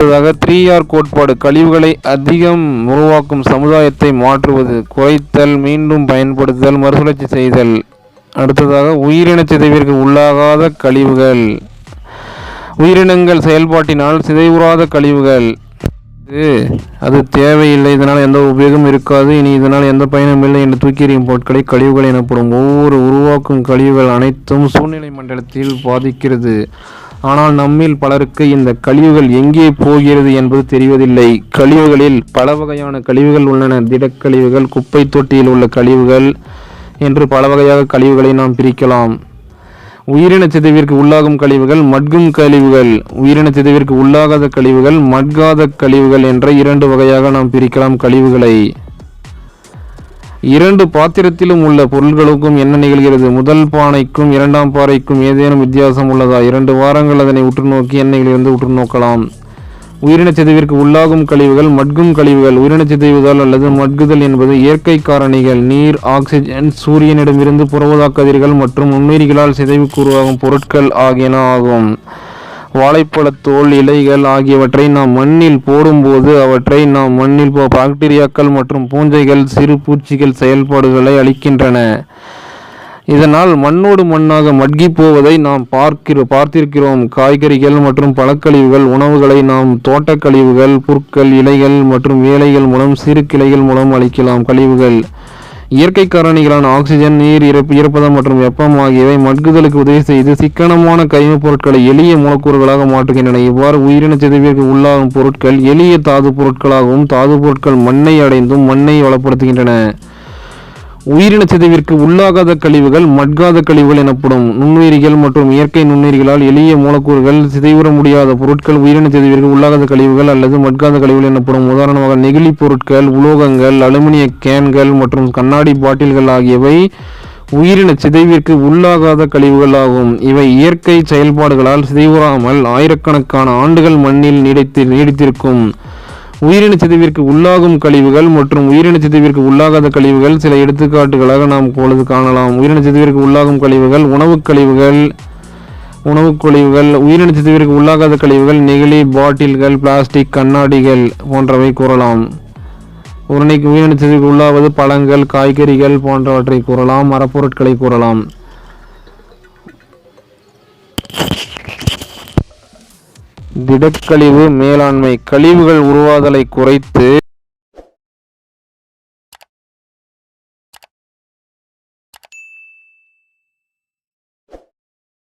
அடுத்ததாக three R கோட்பாடு கழிவுகளை அதிகம் உருவாக்கும் சமுதாயத்தை மாற்றுவது குறைத்தல் மீண்டும் பயன்படுத்துதல் மறுசுழற்சி செய்தல். அடுத்ததாக உயிரின சிதைவிற்கு உள்ளாகாத கழிவுகள். உயிரினங்கள் செயல்பாட்டினால் சிதைவுறாத கழிவுகள். இது அது தேவையில்லை இதனால் எந்த உபயோகம் இருக்காது இனி இதனால் எந்த பயனும் இல்லை என்று தூக்கி எறியும் பொருட்களை கழிவுகள் எனப்படும் ஒவ்வொரு உருவாக்கும் கழிவுகள் அனைத்தும் சூழ்நிலை மண்டலத்தில் பாதிக்கிறது. ஆனால் நம்மில் பலருக்கு இந்த கழிவுகள் எங்கே போகிறது என்பது தெரிவதில்லை. கழிவுகளில் பல வகையான கழிவுகள் உள்ளன. திடக்கழிவுகள் குப்பை தொட்டியில் உள்ள கழிவுகள் என்று பல வகையாக கழிவுகளை நாம் பிரிக்கலாம். உயிரின சிதைவிற்கு உள்ளாகும் கழிவுகள் மட்கும் கழிவுகள். உயிரின சிதைவிற்கு உள்ளாகாத கழிவுகள் மட்காத கழிவுகள் என்ற இரண்டு வகையாக நாம் பிரிக்கலாம் கழிவுகளை. இரண்டு பாத்திரத்திலும் உள்ள பொருள்களுக்கும் என்ன நிகழ்கிறது? முதல் பானைக்கும் இரண்டாம் பாறைக்கும் ஏதேனும் வித்தியாசம் உள்ளதா? இரண்டு வாரங்கள் அதனை உற்று நோக்கி எண்ணெயிலிருந்து உற்று நோக்கலாம். உயிரின சிதைவிற்கு உள்ளாகும் கழிவுகள் மட்கும் கழிவுகள். உயிரின சிதைவுதல் அல்லது மட்குதல் என்பது இயற்கை காரணிகள். நீர் ஆக்சிஜன் சூரியனிடமிருந்து புறவதா கதிர்கள் மற்றும் நுண்ணுயிரிகளால் சிதைவுக்கு உருவாகும் பொருட்கள் ஆகியன ஆகும். வாழைப்பழத்தோல் இலைகள் ஆகியவற்றை நாம் மண்ணில் போடும்போது அவற்றை நாம் மண்ணில் போ- பாக்டீரியாக்கள் மற்றும் பூஞ்சைகள் சிறு பூச்சிகள் செயல்பாடுகளை அளிக்கின்றன. இதனால் மண்ணோடு மண்ணாக மட்கி போவதை நாம் பார்க்கிற பார்த்திருக்கிறோம். காய்கறிகள் மற்றும் பழக்கழிவுகள் உணவுகளை நாம் தோட்டக் கழிவுகள் புற்கள் இலைகள் மற்றும் வேலைகள் மூலம் சிறு கிளைகள் மூலம் அளிக்கலாம். கழிவுகள். இயற்கை காரணிகளான ஆக்சிஜன் நீர் இறப்பு ஈரப்பதம் மற்றும் வெப்பம் ஆகியவை மட்குதலுக்கு உதவி செய்து சிக்கனமான கரிமப் பொருட்களை எளிய மூலக்கூறுகளாக மாற்றுகின்றன. இவ்வாறு உயிரின சிதைவிற்கு உள்ளாகும் பொருட்கள் எளிய தாது பொருட்களாகவும் தாது பொருட்கள் மண்ணை அடைந்தும் மண்ணை வளப்படுத்துகின்றன. உயிரின சிதைவிற்கு உள்ளாகாத கழிவுகள் மட்காத கழிவுகள் எனப்படும் நுண்ணுயிரிகள் மற்றும் இயற்கை நுண்ணுயிரிகளால் எளிய மூலக்கூறுகள் சிதைவுற முடியாத பொருட்கள் உயிரின சிதைவிற்கு உள்ளாகாத கழிவுகள் அல்லது மட்காத கழிவுகள் எனப்படும் உதாரணமாக நெகிழி பொருட்கள் உலோகங்கள் அலுமினிய கேன்கள் மற்றும் கண்ணாடி பாட்டில்கள் ஆகியவை உயிரின சிதைவிற்கு உள்ளாகாத கழிவுகள் ஆகும். இவை இயற்கை செயல்பாடுகளால் சிதைவுறாமல் ஆயிரக்கணக்கான ஆண்டுகள் மண்ணில் நீடித்து நீடித்திருக்கும். உயிரின சிதைவிற்கு உள்ளாகும் கழிவுகள் மற்றும் உயிரின சிதைவிற்கு உள்ளாகாத கழிவுகள் சில எடுத்துக்காட்டுகளாக நாம் இப்பொழுது காணலாம். உயிரின சிதைவிற்கு உள்ளாகும் கழிவுகள் உணவுக் கழிவுகள் உணவுக் கழிவுகள் உயிரின சிதைவிற்கு உள்ளாகாத கழிவுகள் நெகிழி பாட்டில்கள் பிளாஸ்டிக் கண்ணாடிகள் போன்றவை கூறலாம். உரணைக்கு உயிரின சிதைவுக்கு உள்ளாவது பழங்கள் காய்கறிகள் போன்றவற்றை கூறலாம் மரப்பொருட்களை கூறலாம். திடக்கழிவு மேலாண்மை கழிவுகள் உருவாதலை குறைத்து